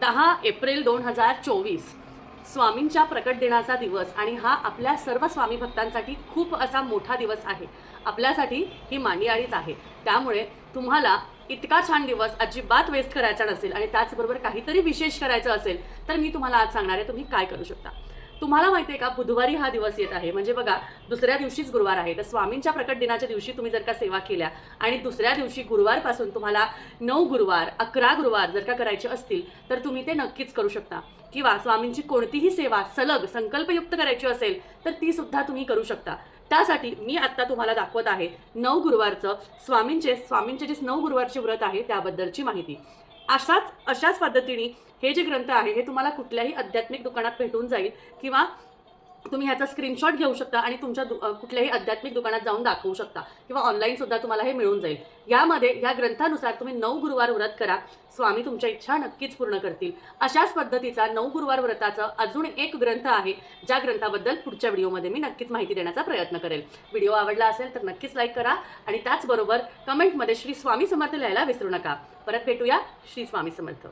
दहा एप्रिल दोन हजार चोवीस. स्वामींच्या प्रकट दिनाचा दिवस आणि हा आपल्या सर्व स्वामी भक्तांसाठी खूप असा मोठा दिवस आहे. आपल्यासाठी ही मांडियाळीच आहे. त्यामुळे तुम्हाला इतका छान दिवस अजिबात वेस्ट करायचा नसेल आणि त्याचबरोबर काहीतरी विशेष करायचं असेल तर मी तुम्हाला आज सांगणार आहे तुम्ही काय करू शकता. तुम्हाला माहिती आहे का बुधवारी हा दिवस येत आहे. म्हणजे बघा दुसऱ्या दिवशीच गुरुवार आहे. तर स्वामींच्या प्रकट दिनाच्या दिवशी तुम्ही जर का सेवा केल्या आणि दुसऱ्या दिवशी गुरुवारपासून तुम्हाला नऊ गुरुवार अकरा गुरुवार जर का करायचे असतील तर तुम्ही ते नक्कीच करू शकता. किंवा स्वामींची कोणतीही सेवा सलग संकल्पयुक्त करायची असेल तर ती सुद्धा तुम्ही करू शकता. त्यासाठी मी आत्ता तुम्हाला दाखवत आहे नऊ गुरुवारचं स्वामींचे स्वामींचे जे नऊ गुरुवारचे व्रत आहे त्याबद्दलची माहिती. अशाच अशाच पद्धतीने हे जे ग्रंथ आहे हे तुम्हाला कुठल्याही आध्यात्मिक दुकानात भेटून जाईल किंवा तुम्ही ह्याचा स्क्रीनशॉट घेऊ शकता आणि तुमच्या दु कुठल्याही आध्यात्मिक दुकानात जाऊन दाखवू शकता किंवा ऑनलाईनसुद्धा तुम्हाला हे मिळून जाईल. यामध्ये या ग्रंथानुसार तुम्ही नऊ गुरुवार व्रत करा. स्वामी तुमच्या इच्छा नक्कीच पूर्ण करतील. अशाच पद्धतीचा नऊ गुरुवार व्रताचा अजून एक ग्रंथ आहे ज्या ग्रंथाबद्दल पुढच्या व्हिडिओमध्ये मी नक्कीच माहिती देण्याचा प्रयत्न करेल. व्हिडिओ आवडला असेल तर नक्कीच लाईक करा आणि त्याचबरोबर कमेंटमध्ये श्री स्वामी समर्थ लिहायला विसरू नका. परत भेटूया श्री स्वामी समर्थ.